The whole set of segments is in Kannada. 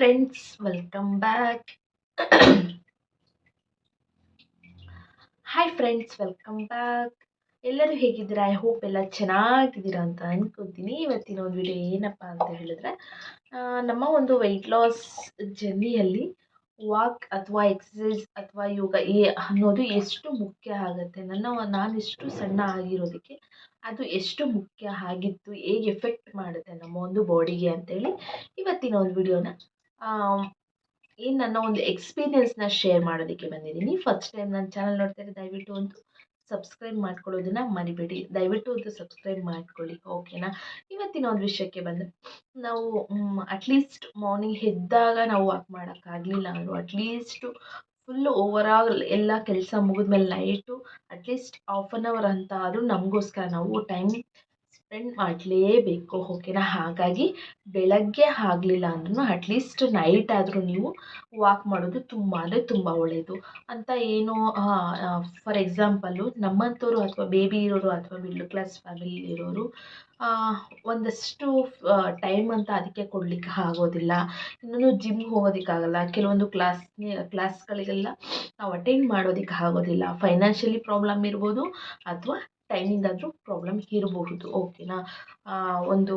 Friends welcome back hi friends welcome back ಎಲ್ಲರೂ ಹೇಗಿದ್ದೀರಾ? ಐ ಹೋಪ್ ಎಲ್ಲ ಚೆನ್ನಾಗಿದ್ದೀರಾ ಅಂತ ಅಂದ್ಕೊತೀನಿ ಇವತ್ತಿನ ಒಂದು ವಿಡಿಯೋ ಏನಪ್ಪ ಅಂತ ಹೇಳಿದ್ರೆ ನಮ್ಮ ಒಂದು ವೆಯ್ಟ್ ಲಾಸ್ ಜರ್ನಿಯಲ್ಲಿ ವಾಕ್ ಅಥವಾ ಎಕ್ಸಸೈಸ್ ಅಥವಾ ಯೋಗ ಏ ಅನ್ನೋದು ಎಷ್ಟು ಮುಖ್ಯ ಆಗುತ್ತೆ? ನನ್ನ ನಾನು ಎಷ್ಟು ಸಣ್ಣ ಆಗಿರೋದಕ್ಕೆ ಅದು ಎಷ್ಟು ಮುಖ್ಯ ಆಗಿತ್ತು ಹೇಗೆ ಎಫೆಕ್ಟ್ ಮಾಡುತ್ತೆ ನಮ್ಮ ಒಂದು ಬಾಡಿಗೆ ಅಂತೇಳಿ ಇವತ್ತಿನ ಒಂದು ವಿಡಿಯೋನ ಏನು ನನ್ನ ಒಂದು ಎಕ್ಸ್ಪೀರಿಯನ್ಸ್ನ ಶೇರ್ ಮಾಡೋದಕ್ಕೆ ಬಂದಿದ್ದೀನಿ. ಫಸ್ಟ್ ಟೈಮ್ ನನ್ನ ಚಾನಲ್ ನೋಡ್ತಾರೆ ದಯವಿಟ್ಟು ಒಂದು ಸಬ್ಸ್ಕ್ರೈಬ್ ಮಾಡ್ಕೊಳ್ಳೋದನ್ನ ಮರಿಬೇಡಿ. ದಯವಿಟ್ಟು ಒಂದು ಸಬ್ಸ್ಕ್ರೈಬ್ ಮಾಡ್ಕೊಳ್ಳಿ ಓಕೆನಾ ಇವತ್ತಿನ ಒಂದು ವಿಷಯಕ್ಕೆ ಬಂದರೆ, ನಾವು ಅಟ್ಲೀಸ್ಟ್ ಮಾರ್ನಿಂಗ್ ಎದ್ದಾಗ ನಾವು ವಾಕ್ ಮಾಡೋಕ್ಕಾಗಲಿಲ್ಲ ಅಂದರು ಅಟ್ಲೀಸ್ಟು ಫುಲ್ಲು ಓವರಾಲ್ ಎಲ್ಲ ಕೆಲಸ ಮುಗಿದ್ಮೇಲೆ night at least half an hour ಅಂತ ಆದರೂ ನಮಗೋಸ್ಕರ ನಾವು ಟೈಮ್ ಸ್ಪೆಂಡ್ ಮಾಡಲೇಬೇಕು ಓಕೆನಾ ಹಾಗಾಗಿ ಬೆಳಗ್ಗೆ ಆಗಲಿಲ್ಲ ಅಂದ್ರೂ ಅಟ್ಲೀಸ್ಟ್ ನೈಟ್ ಆದರೂ ನೀವು ವಾಕ್ ಮಾಡೋದು ತುಂಬ ಅಂದರೆ ತುಂಬ ಒಳ್ಳೆಯದು ಅಂತ ಏನು ಫಾರ್ ಎಕ್ಸಾಂಪಲ್ಲು ನಮ್ಮಂಥವ್ರು ಅಥವಾ ಬೇಬಿ ಇರೋರು ಅಥವಾ ಮಿಡ್ಲ್ ಕ್ಲಾಸ್ ಫ್ಯಾಮಿಲಿ ಇರೋರು ಒಂದಷ್ಟು ಟೈಮ್ ಅಂತ ಅದಕ್ಕೆ ಕೊಡಲಿಕ್ಕೆ ಆಗೋದಿಲ್ಲ. ಇನ್ನೂ ಜಿಮ್ಗೆ ಹೋಗೋದಕ್ಕಾಗಲ್ಲ. ಕೆಲವೊಂದು ಕ್ಲಾಸ್ ಕ್ಲಾಸ್ಗಳಿಗೆಲ್ಲ ನಾವು ಅಟೆಂಡ್ ಮಾಡೋದಕ್ಕೆ ಆಗೋದಿಲ್ಲ ಫೈನಾನ್ಷಿಯಲಿ ಪ್ರಾಬ್ಲಮ್ ಇರ್ಬೋದು ಅಥವಾ ಟೈಮಿಂದಾದರೂ ಪ್ರಾಬ್ಲಮ್ ಇರಬಹುದು ಓಕೆನಾ ಒಂದು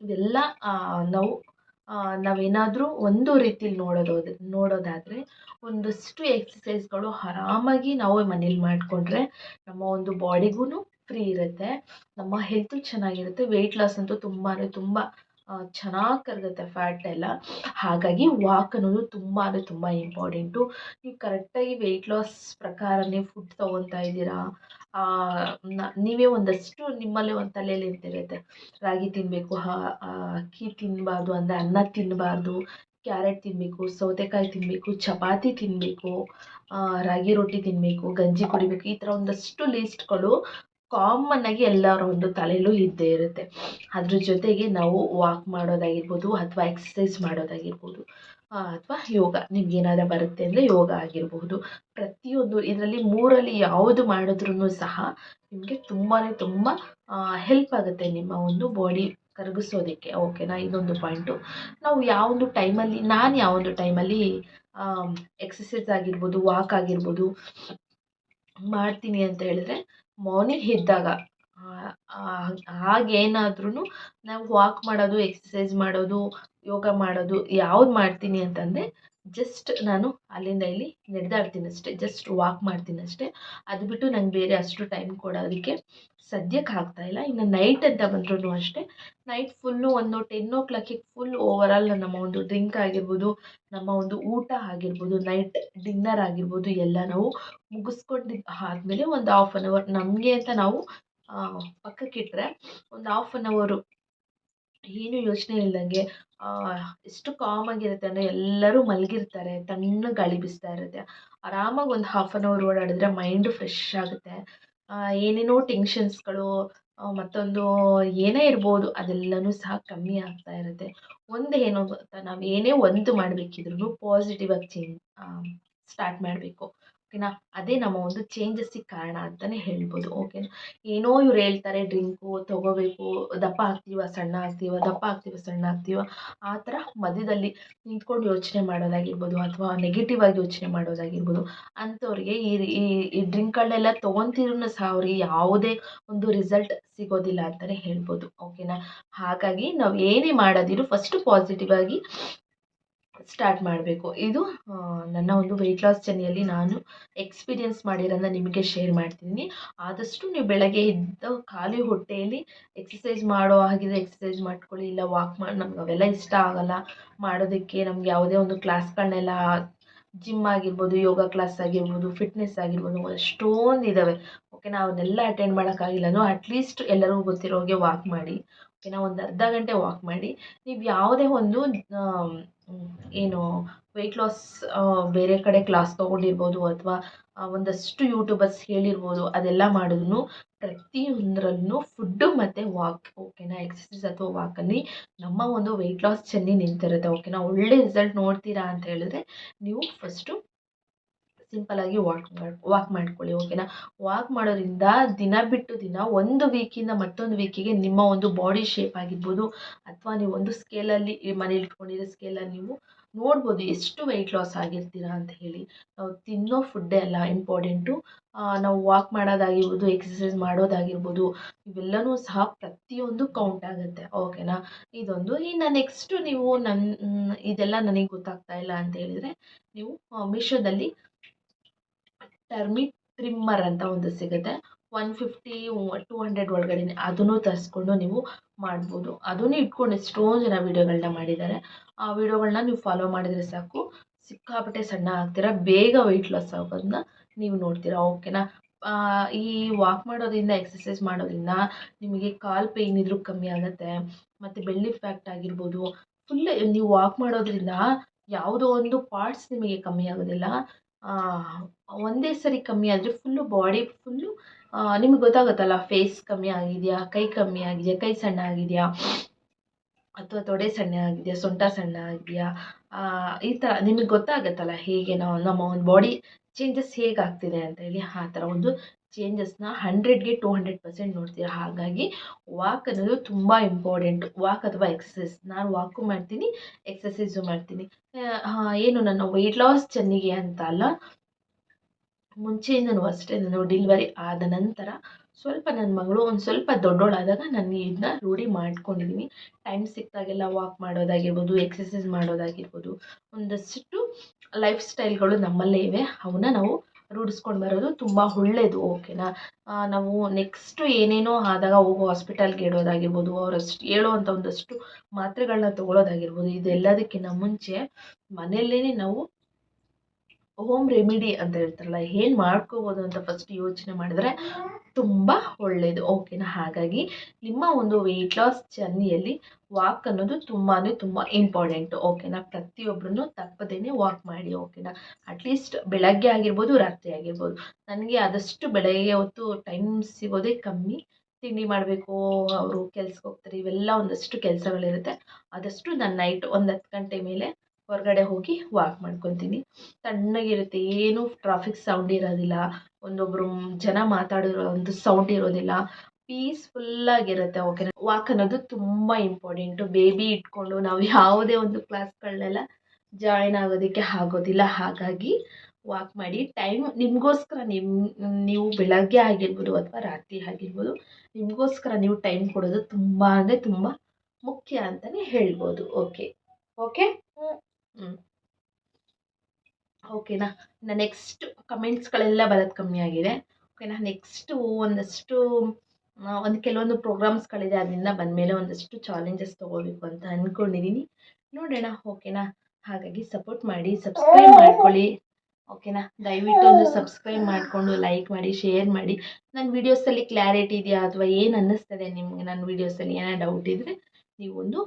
ಇವೆಲ್ಲ ನಾವು ನಾವೇನಾದರೂ ಒಂದು ರೀತಿಲಿ ನೋಡೋದು, ನೋಡೋದಾದರೆ ಒಂದಷ್ಟು ಎಕ್ಸಸೈಸ್ಗಳು ಆರಾಮಾಗಿ ನಾವು ಮನೇಲಿ ಮಾಡಿಕೊಂಡ್ರೆ ನಮ್ಮ ಒಂದು ಬಾಡಿಗೂ ಫ್ರೀ ಇರುತ್ತೆ, ನಮ್ಮ ಹೆಲ್ತು ಚೆನ್ನಾಗಿರುತ್ತೆ ವೆಯ್ಟ್ ಲಾಸ್ ಅಂತೂ ತುಂಬಾ ತುಂಬ ಚೆನ್ನಾಗಿ ಕರಗುತ್ತೆ ಫ್ಯಾಟ್ ಎಲ್ಲ. ಹಾಗಾಗಿ ವಾಕ್ ಅನ್ನೋದು ತುಂಬ ಅಂದರೆ ತುಂಬ ಇಂಪಾರ್ಟೆಂಟು ನೀವು ಕರೆಕ್ಟಾಗಿ ವೆಯ್ಟ್ ಲಾಸ್ ಪ್ರಕಾರನೇ ಫುಡ್ ತೊಗೊತಾ ಇದ್ದೀರಾ? ನೀವೇ ಒಂದಷ್ಟು ನಿಮ್ಮಲ್ಲೇ ಒಂದು ತಲೆಯಲ್ಲಿ ಇರ್ತಿರುತ್ತೆ ರಾಗಿ ತಿನ್ನಬೇಕು ಅಕ್ಕಿ ತಿನ್ನಬಾರ್ದು ಅಂದರೆ ಅನ್ನ ತಿನ್ನಬಾರ್ದು ಕ್ಯಾರೆಟ್ ತಿನ್ನಬೇಕು ಸೌತೆಕಾಯಿ ತಿನ್ನಬೇಕು ಚಪಾತಿ ತಿನ್ನಬೇಕು ರಾಗಿ ರೊಟ್ಟಿ ತಿನ್ನಬೇಕು ಗಂಜಿ ಕುಡಿಬೇಕು, ಈ ಥರ ಒಂದಷ್ಟು ಲೀಸ್ಟ್ಗಳು ಕಾಮನ್ ಆಗಿ ಎಲ್ಲರ ಒಂದು ತಲೆಯಲ್ಲೂ ಇದ್ದೇ ಇರುತ್ತೆ. ಅದ್ರ ಜೊತೆಗೆ ನಾವು ವಾಕ್ ಮಾಡೋದಾಗಿರ್ಬೋದು ಅಥವಾ ಎಕ್ಸಸೈಸ್ ಮಾಡೋದಾಗಿರ್ಬೋದು ಅಥವಾ ಯೋಗ. ನಿಮ್ಗೆ ಏನಾದರೂ ಬರುತ್ತೆ ಅಂದರೆ ಯೋಗ ಆಗಿರಬಹುದು ಪ್ರತಿಯೊಂದು ಇದರಲ್ಲಿ ಮೂರಲ್ಲಿ ಯಾವುದು ಮಾಡಿದ್ರೂ ಸಹ ನಿಮಗೆ ತುಂಬಾ ತುಂಬ ಹೆಲ್ಪ್ ಆಗುತ್ತೆ ನಿಮ್ಮ ಒಂದು ಬಾಡಿ ಕರಗಿಸೋದಕ್ಕೆ. ಓಕೆನಾ ಇದೊಂದು ಪಾಯಿಂಟು ನಾವು ಯಾವೊಂದು ಟೈಮಲ್ಲಿ ನಾನು ಯಾವೊಂದು ಟೈಮಲ್ಲಿ ಎಕ್ಸಸೈಸ್ ಆಗಿರ್ಬೋದು ವಾಕ್ ಆಗಿರ್ಬೋದು ಮಾಡ್ತೀನಿ ಅಂತ ಹೇಳಿದ್ರೆ ಮಾರ್ನಿಂಗ್ ಎದ್ದಾಗ ಆಗೇನಾದ್ರೂ ನಾವು ವಾಕ್ ಮಾಡೋದು ಎಕ್ಸಸೈಸ್ ಮಾಡೋದು ಯೋಗ ಮಾಡೋದು ಯಾವ್ದು ಮಾಡ್ತೀನಿ ಅಂತಂದರೆ ಜಸ್ಟ್ ನಾನು ಅಲ್ಲಿಂದ ಇಲ್ಲಿ ನಡೆದಾಡ್ತೀನಿ ಅಷ್ಟೇ ಜಸ್ಟ್ ವಾಕ್ ಮಾಡ್ತೀನಿ ಅಷ್ಟೇ. ಅದು ಬಿಟ್ಟು ನಂಗೆ ಬೇರೆ ಅಷ್ಟು ಟೈಮ್ ಕೊಡೋದಕ್ಕೆ ಸದ್ಯಕ್ಕೆ ಆಗ್ತಾಯಿಲ್ಲ ಇನ್ನು ನೈಟ್ ಅಂತ ಬಂದ್ರೂ ಅಷ್ಟೇ. ನೈಟ್ ಫುಲ್ಲು ಒಂದು ಟೆನ್ ಓ ಕ್ಲಾಕಿಗೆ ಫುಲ್ ಓವರಾಲ್ ನಮ್ಮ ಒಂದು ಡ್ರಿಂಕ್ ಆಗಿರ್ಬೋದು, ನಮ್ಮ ಒಂದು ಊಟ ಆಗಿರ್ಬೋದು ನೈಟ್ ಡಿನ್ನರ್ ಆಗಿರ್ಬೋದು ಎಲ್ಲ ನಾವು ಮುಗಿಸ್ಕೊಂಡು ಆದಮೇಲೆ ಒಂದು ಹಾಫ್ ಆನ್ ಅವರ್ ನಮಗೆ ಅಂತ ನಾವು ಪಕ್ಕಕ್ಕಿಟ್ಟರೆ ಒಂದು ಹಾಫ್ ಆನ್ ಅವರು ಏನು ಯೋಚನೆ ಇಲ್ಲದಂಗೆ ಎಷ್ಟು ಕಾಮಾಗಿರುತ್ತೆ ಅಂದರೆ ಎಲ್ಲರೂ ಮಲಗಿರ್ತಾರೆ, ತಣ್ಣಗೆ ಗಾಳಿ ಬೀಸ್ತಾ ಇರುತ್ತೆ. ಆರಾಮಾಗಿ ಒಂದು ಹಾಫ್ ಆನ್ ಅವರ್ ಓಡಾಡಿದ್ರೆ ಮೈಂಡು ಫ್ರೆಶ್ ಆಗುತ್ತೆ. ಏನೇನೋ ಟೆನ್ಷನ್ಸ್ಗಳು ಮತ್ತೊಂದು ಏನೇ ಇರ್ಬೋದು ಅದೆಲ್ಲನೂ ಸಹ ಕಮ್ಮಿ ಆಗ್ತಾ ಇರುತ್ತೆ. ಒಂದು ಏನು ನಾವು ಏನೇ ಒಂದು ಮಾಡಬೇಕಿದ್ರೂ ಪಾಸಿಟಿವ್ ಆಗಿ ಚೇಂಜ್ ಸ್ಟಾರ್ಟ್ ಮಾಡಬೇಕು. ಓಕೆನಾ? ಅದೇ ನಮ್ಮ ಒಂದು ಚೇಂಜಸ್ಸಿಗೆ ಕಾರಣ ಅಂತಲೇ ಹೇಳ್ಬೋದು, ಓಕೆನಾ? ಏನೋ ಇವ್ರು ಹೇಳ್ತಾರೆ ಡ್ರಿಂಕು ತೊಗೋಬೇಕು, ದಪ್ಪ ಆಗ್ತೀವ, ಸಣ್ಣ ಆಗ್ತೀವ, ದಪ್ಪ ಆಗ್ತೀವ, ಸಣ್ಣ ಆಗ್ತೀವ, ಆ ಥರ ಮಧ್ಯದಲ್ಲಿ ನಿಂತ್ಕೊಂಡು ಯೋಚನೆ ಮಾಡೋದಾಗಿರ್ಬೋದು ಅಥವಾ ನೆಗೆಟಿವ್ ಆಗಿ ಯೋಚನೆ ಮಾಡೋದಾಗಿರ್ಬೋದು, ಅಂಥವ್ರಿಗೆ ಈ ಈ ಡ್ರಿಂಕ್ಗಳನ್ನೆಲ್ಲ ತೊಗೊತಿದ್ರು ಸಹ ಅವ್ರಿಗೆ ಯಾವುದೇ ಒಂದು ರಿಸಲ್ಟ್ ಸಿಗೋದಿಲ್ಲ ಅಂತಲೇ ಹೇಳ್ಬೋದು, ಓಕೆನಾ? ಹಾಗಾಗಿ ನಾವು ಏನೇ ಮಾಡೋದಿದ್ರು ಫಸ್ಟು ಪಾಸಿಟಿವ್ ಆಗಿ ಸ್ಟಾರ್ಟ್ ಮಾಡಬೇಕು. ಇದು ನನ್ನ ಒಂದು ವೆಯ್ಟ್ ಲಾಸ್ ಜರ್ನಿಯಲ್ಲಿ ನಾನು ಎಕ್ಸ್ಪೀರಿಯೆನ್ಸ್ ಮಾಡಿರೋದನ್ನ ನಿಮಗೆ ಶೇರ್ ಮಾಡ್ತೀನಿ. ಆದಷ್ಟು ನೀವು ಬೆಳಗ್ಗೆ ಎದ್ದು ಖಾಲಿ ಹೊಟ್ಟೆಯಲ್ಲಿ ಎಕ್ಸಸೈಸ್ ಮಾಡೋ ಹಾಗಿದ್ರೆ ಎಕ್ಸಸೈಸ್ ಮಾಡ್ಕೊಳ್ಳಿ. ಇಲ್ಲ ವಾಕ್ ಮಾಡಿ, ನಮ್ಗೆ ಅವೆಲ್ಲ ಇಷ್ಟ ಆಗಲ್ಲ. ಮಾಡೋದಕ್ಕೆ ನಮ್ಗೆ ಯಾವುದೇ ಒಂದು ಕ್ಲಾಸ್ಗಳನ್ನೆಲ್ಲ ಜಿಮ್ ಆಗಿರ್ಬೋದು ಯೋಗ ಕ್ಲಾಸ್ ಆಗಿರ್ಬೋದು ಫಿಟ್ನೆಸ್ ಆಗಿರ್ಬೋದು ಅಷ್ಟೊಂದು ಇದ್ದಾವೆ ನಾವು ಅವನ್ನೆಲ್ಲ ಅಟೆಂಡ್ ಮಾಡೋಕ್ಕಾಗಿಲ್ಲ. ಅಟ್ಲೀಸ್ಟ್ ಎಲ್ಲರಿಗೂ ಗೊತ್ತಿರೋ ಹಾಗೆ ವಾಕ್ ಮಾಡಿ. ಓಕೆನಾ ಒಂದು ಅರ್ಧ ಗಂಟೆ ವಾಕ್ ಮಾಡಿ. ನೀವು ಯಾವುದೇ ಒಂದು ಏನು ವೆಯ್ಟ್ ಲಾಸ್ ಬೇರೆ ಕಡೆ ಕ್ಲಾಸ್ ತೊಗೊಂಡಿರ್ಬೋದು ಅಥವಾ ಒಂದಷ್ಟು ಯೂಟ್ಯೂಬರ್ಸ್ ಹೇಳಿರ್ಬೋದು, ಅದೆಲ್ಲ ಮಾಡಿದ್ರು ಪ್ರತಿಯೊಂದರಲ್ಲೂ ಫುಡ್ಡು ಮತ್ತು ವಾಕ್ ಓಕೆನಾ ಎಕ್ಸಸೈಸ್ ಅಥವಾ ವಾಕಲ್ಲಿ ನಮ್ಮ ಒಂದು ವೆಯ್ಟ್ ಲಾಸ್ ಚೆನ್ನಿ ನಿಂತಿರುತ್ತೆ ಓಕೆನಾ ಒಳ್ಳೆ ರಿಸಲ್ಟ್ ನೋಡ್ತೀರಾ ಅಂತ ಹೇಳಿದ್ರೆ ನೀವು ಫಸ್ಟು ಸಿಂಪಲಾಗಿ ವಾಕ್ ಮಾಡಿ ವಾಕ್ ಮಾಡ್ಕೊಳ್ಳಿ ಓಕೆನಾ ವಾಕ್ ಮಾಡೋದ್ರಿಂದ ದಿನ ಬಿಟ್ಟು ದಿನ ಒಂದು ವೀಕಿಂದ ಮತ್ತೊಂದು ವೀಕಿಗೆ ನಿಮ್ಮ ಒಂದು ಬಾಡಿ ಶೇಪ್ ಆಗಿರ್ಬೋದು, ಅಥವಾ ನೀವು ಒಂದು ಸ್ಕೇಲಲ್ಲಿ ಮನೇಲಿ ಇಟ್ಕೊಂಡಿರೋ ಸ್ಕೇಲಲ್ಲಿ ನೀವು ನೋಡ್ಬೋದು ಎಷ್ಟು ವೆಯ್ಟ್ ಲಾಸ್ ಆಗಿರ್ತೀರಾ ಅಂತ ಹೇಳಿ. ನಾವು ತಿನ್ನೋ ಫುಡ್ಡೇ ಅಲ್ಲ ಇಂಪಾರ್ಟೆಂಟು ನಾವು ವಾಕ್ ಮಾಡೋದಾಗಿರ್ಬೋದು ಎಕ್ಸಸೈಸ್ ಮಾಡೋದಾಗಿರ್ಬೋದು ಇವೆಲ್ಲವೂ ಸಹ ಪ್ರತಿಯೊಂದು ಕೌಂಟ್ ಆಗುತ್ತೆ ಓಕೆನಾ ಇದೊಂದು. ಇನ್ನು ನೆಕ್ಸ್ಟು ನೀವು ನನ್ನ ಇದೆಲ್ಲ ನನಗೆ ಗೊತ್ತಾಗ್ತಾ ಇಲ್ಲ ಅಂತ ಹೇಳಿದರೆ, ನೀವು ಮೀಶೋದಲ್ಲಿ ಟರ್ಮಿಕ್ ಟ್ರಿಮ್ಮರ್ ಅಂತ ಒಂದು ಸಿಗುತ್ತೆ. ಒನ್ ಫಿಫ್ಟಿ ಟೂ ಹಂಡ್ರೆಡ್ ಒಳಗಡೆ ಅದನ್ನು ತರಿಸ್ಕೊಂಡು ನೀವು ಮಾಡ್ಬೋದು. ಅದನ್ನು ಇಟ್ಕೊಂಡು ಎಷ್ಟೋ ಜನ ವೀಡಿಯೋಗಳನ್ನ ಮಾಡಿದ್ದಾರೆ. ಆ ವೀಡಿಯೋಗಳನ್ನ ನೀವು ಫಾಲೋ ಮಾಡಿದರೆ ಸಾಕು. ಸಿಕ್ಕಾಪಟ್ಟೆ ಸಣ್ಣ ಆಗ್ತೀರಾ. ಬೇಗ ವೆಯ್ಟ್ ಲಾಸ್ ಆಗೋದನ್ನ ನೀವು ನೋಡ್ತೀರಾ. ಓಕೆನಾ ಈ ವಾಕ್ ಮಾಡೋದ್ರಿಂದ ಎಕ್ಸಸೈಸ್ ಮಾಡೋದ್ರಿಂದ ನಿಮಗೆ ಕಾಲು ಪೇಯ್ನ್ ಇದ್ರೂ ಕಮ್ಮಿ ಆಗುತ್ತೆ. ಮತ್ತು ಬೆಳ್ಳಿ ಫ್ಯಾಕ್ಟ್ ಆಗಿರ್ಬೋದು. ಫುಲ್ ನೀವು ವಾಕ್ ಮಾಡೋದ್ರಿಂದ ಯಾವುದೋ ಒಂದು ಪಾರ್ಟ್ಸ್ ನಿಮಗೆ ಕಮ್ಮಿ ಆಗೋದಿಲ್ಲ. ಒಂದೇ ಸರಿ ಕಮ್ಮಿ ಆದರೆ ಫುಲ್ಲು ಬಾಡಿ ಫುಲ್ಲು ನಿಮ್ಗೆ ಗೊತ್ತಾಗುತ್ತಲ್ಲ ಫೇಸ್ ಕಮ್ಮಿ ಆಗಿದೆಯಾ, ಕೈ ಕಮ್ಮಿ ಆಗಿದೆಯಾ, ಕೈ ಸಣ್ಣ ಆಗಿದೆಯಾ, ಅಥವಾ ತೊಡೆ ಸಣ್ಣ ಆಗಿದೆಯಾ, ಸೊಂಟ ಸಣ್ಣ ಆಗಿದೆಯಾ ಈ ಥರ ನಿಮಗೆ ಗೊತ್ತಾಗುತ್ತಲ್ಲ ಹೇಗೆ ನಾವು ನಮ್ಮ ಒಂದು ಬಾಡಿ ಚೇಂಜಸ್ ಹೇಗಾಗ್ತಿದೆ ಅಂತ ಹೇಳಿ ಆ ಥರ ಒಂದು ಚೇಂಜಸ್ನ ಹಂಡ್ರೆಡ್ಗೆ ಟು ಹಂಡ್ರೆಡ್ ಪರ್ಸೆಂಟ್ ನೋಡ್ತೀರ? ಹಾಗಾಗಿ ವಾಕ್ ಅನ್ನೋದು ತುಂಬ ಇಂಪಾರ್ಟೆಂಟ್ ವಾಕ್ ಅಥವಾ ಎಕ್ಸಸೈಸ್ ನಾನು ವಾಕು ಮಾಡ್ತೀನಿ ಎಕ್ಸಸೈಸು ಮಾಡ್ತೀನಿ. ಏನು ನನ್ನ ವೆಯ್ಟ್ ಲಾಸ್ ಚೆನ್ನಾಗಿ ಅಂತ ಅಲ್ಲ, ಮುಂಚೆಯಿಂದನೂ ಅಷ್ಟೇ ನಾನು ಡಿಲ್ವರಿ ಆದ ನಂತರ ಸ್ವಲ್ಪ ನನ್ನ ಮಗಳು ಒಂದು ಸ್ವಲ್ಪ ದೊಡ್ಡೋಳಾದಾಗ ನಾನು ಇದನ್ನ ರೂಢಿ ಮಾಡ್ಕೊಂಡಿದ್ದೀನಿ ಟೈಮ್ ಸಿಕ್ಕಿದಾಗೆಲ್ಲ ವಾಕ್ ಮಾಡೋದಾಗಿರ್ಬೋದು ಎಕ್ಸಸೈಸ್ ಮಾಡೋದಾಗಿರ್ಬೋದು, ಒಂದಷ್ಟು ಲೈಫ್ ಸ್ಟೈಲ್ಗಳು ನಮ್ಮಲ್ಲೇ ಇವೆ. ಅವನ್ನ ನಾವು ರೂಢಿಸ್ಕೊಂಡು ಬರೋದು ತುಂಬ ಒಳ್ಳೆಯದು ಓಕೆನಾ ನಾವು ನೆಕ್ಸ್ಟು ಏನೇನೋ ಆದಾಗ ಹೋಗೋ ಹಾಸ್ಪಿಟಲ್ಗೆ ಇಡೋದಾಗಿರ್ಬೋದು, ಅವರಷ್ಟು ಹೇಳುವಂಥ ಒಂದಷ್ಟು ಮಾತ್ರೆಗಳನ್ನ ತೊಗೊಳೋದಾಗಿರ್ಬೋದು ಇದೆಲ್ಲದಕ್ಕಿಂತ ಮುಂಚೆ ಮನೆಯಲ್ಲೇ ನಾವು ಹೋಮ್ ರೆಮಿಡಿ ಅಂತ ಹೇಳ್ತಾರಲ್ಲ, ಏನು ಮಾಡ್ಕೋಬೋದು ಅಂತ ಫಸ್ಟ್ ಯೋಚನೆ ಮಾಡಿದ್ರೆ ತುಂಬ ಒಳ್ಳೆಯದು ಓಕೆನಾ ಹಾಗಾಗಿ ನಿಮ್ಮ ಒಂದು ವೆಯ್ಟ್ ಲಾಸ್ ಜರ್ನಿಯಲ್ಲಿ ವಾಕ್ ಅನ್ನೋದು ತುಂಬಾ ತುಂಬ ಇಂಪಾರ್ಟೆಂಟು ಓಕೆನಾ ಪ್ರತಿಯೊಬ್ಬರೂ ತಪ್ಪದೇ ವಾಕ್ ಮಾಡಿ ಓಕೆನಾ ಅಟ್ಲೀಸ್ಟ್ ಬೆಳಗ್ಗೆ ಆಗಿರ್ಬೋದು, ರಾತ್ರಿ ಆಗಿರ್ಬೋದು. ನನಗೆ ಆದಷ್ಟು ಬೆಳಗ್ಗೆ ಹೊತ್ತು ಟೈಮ್ ಸಿಗೋದೇ ಕಮ್ಮಿ. ತಿಂಡಿ ಮಾಡಬೇಕು, ಅವರು ಕೆಲ್ಸಕ್ಕೆ ಹೋಗ್ತಾರೆ, ಇವೆಲ್ಲ ಒಂದಷ್ಟು ಕೆಲಸಗಳಿರುತ್ತೆ. ಆದಷ್ಟು ನಾನು ನೈಟ್ ಒಂದು ಹತ್ತು ಗಂಟೆ ಮೇಲೆ ಹೊರಗಡೆ ಹೋಗಿ ವಾಕ್ ಮಾಡ್ಕೊತೀನಿ. ತಣ್ಣಗಿರುತ್ತೆ, ಏನು ಟ್ರಾಫಿಕ್ ಸೌಂಡ್ ಇರೋದಿಲ್ಲ. ಒಂದೊಬ್ಬರು ಜನ ಮಾತಾಡಿರೋ ಒಂದು ಸೌಂಡ್ ಇರೋದಿಲ್ಲ. ಪೀಸ್ಫುಲ್ಲಾಗಿರುತ್ತೆ ಓಕೆ ವಾಕ್ ಅನ್ನೋದು ತುಂಬ ಇಂಪಾರ್ಟೆಂಟು ಬೇಬಿ ಇಟ್ಕೊಂಡು ನಾವು ಯಾವುದೇ ಒಂದು ಕ್ಲಾಸ್ಗಳನ್ನೆಲ್ಲ ಜಾಯಿನ್ ಆಗೋದಕ್ಕೆ ಆಗೋದಿಲ್ಲ. ಹಾಗಾಗಿ ವಾಕ್ ಮಾಡಿ ಟೈಮ್ ನಿಮಗೋಸ್ಕರ ನಿಮ್ಮ ನೀವು ಬೆಳಗ್ಗೆ ಆಗಿರ್ಬೋದು ಅಥವಾ ರಾತ್ರಿ ಆಗಿರ್ಬೋದು, ನಿಮಗೋಸ್ಕರ ನೀವು ಟೈಮ್ ಕೊಡೋದು ತುಂಬ ಅಂದರೆ ತುಂಬ ಮುಖ್ಯ ಅಂತಲೇ ಹೇಳ್ಬೋದು. ಓಕೆ ಓಕೆ ಓಕೆನಾ ಇನ್ನು ನೆಕ್ಸ್ಟ್ ಕಮೆಂಟ್ಸ್ಗಳೆಲ್ಲ ಬರೋದು ಕಮ್ಮಿ ಆಗಿದೆ. ಓಕೆನಾ ನೆಕ್ಸ್ಟು ಒಂದಷ್ಟು ಒಂದು ಕೆಲವೊಂದು ಪ್ರೋಗ್ರಾಮ್ಸ್ಗಳಿದೆ ಅದರಿಂದ ಬಂದಮೇಲೆ ಒಂದಷ್ಟು ಚಾಲೆಂಜಸ್ ತೊಗೋಬೇಕು ಅಂತ ಅಂದ್ಕೊಂಡಿದ್ದೀನಿ ನೋಡೋಣ ಓಕೆನಾ ಹಾಗಾಗಿ ಸಪೋರ್ಟ್ ಮಾಡಿ ಸಬ್ಸ್ಕ್ರೈಬ್ ಮಾಡ್ಕೊಳ್ಳಿ. ಓಕೆನಾ ದಯವಿಟ್ಟು ಒಂದು ಸಬ್ಸ್ಕ್ರೈಬ್ ಮಾಡಿಕೊಂಡು ಲೈಕ್ ಮಾಡಿ ಶೇರ್ ಮಾಡಿ. ನನ್ನ ವೀಡಿಯೋಸಲ್ಲಿ ಕ್ಲಾರಿಟಿ ಇದೆಯಾ ಅಥವಾ ಏನು ಅನ್ನಿಸ್ತದೆ ನಿಮಗೆ ನನ್ನ ವೀಡಿಯೋಸಲ್ಲಿ ಏನೋ ಡೌಟ್ ಇದ್ದರೆ ನೀವೊಂದು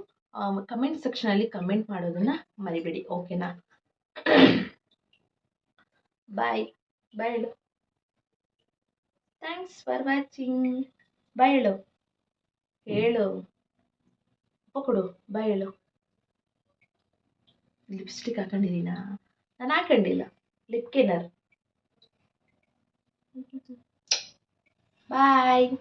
ಕಮೆಂಟ್ ಸೆಕ್ಷನಲ್ಲಿ ಕಮೆಂಟ್ ಮಾಡೋದನ್ನು ಮರಿಬೇಡಿ ಓಕೆನಾ bye bye thanks for watching bye ಹೇಳು. ಹೇಳು. ಕೊಡು. ಬಾಯ್ ಹೇಳು. ಲಿಪ್ಸ್ಟಿಕ್ ಹಾಕೊಂಡಿದ್ದೀನಾ? ನಾನು ಹಾಕೊಂಡಿಲ್ಲ. ಲಿಪ್ ಕೆನರ್ ಬಾಯ್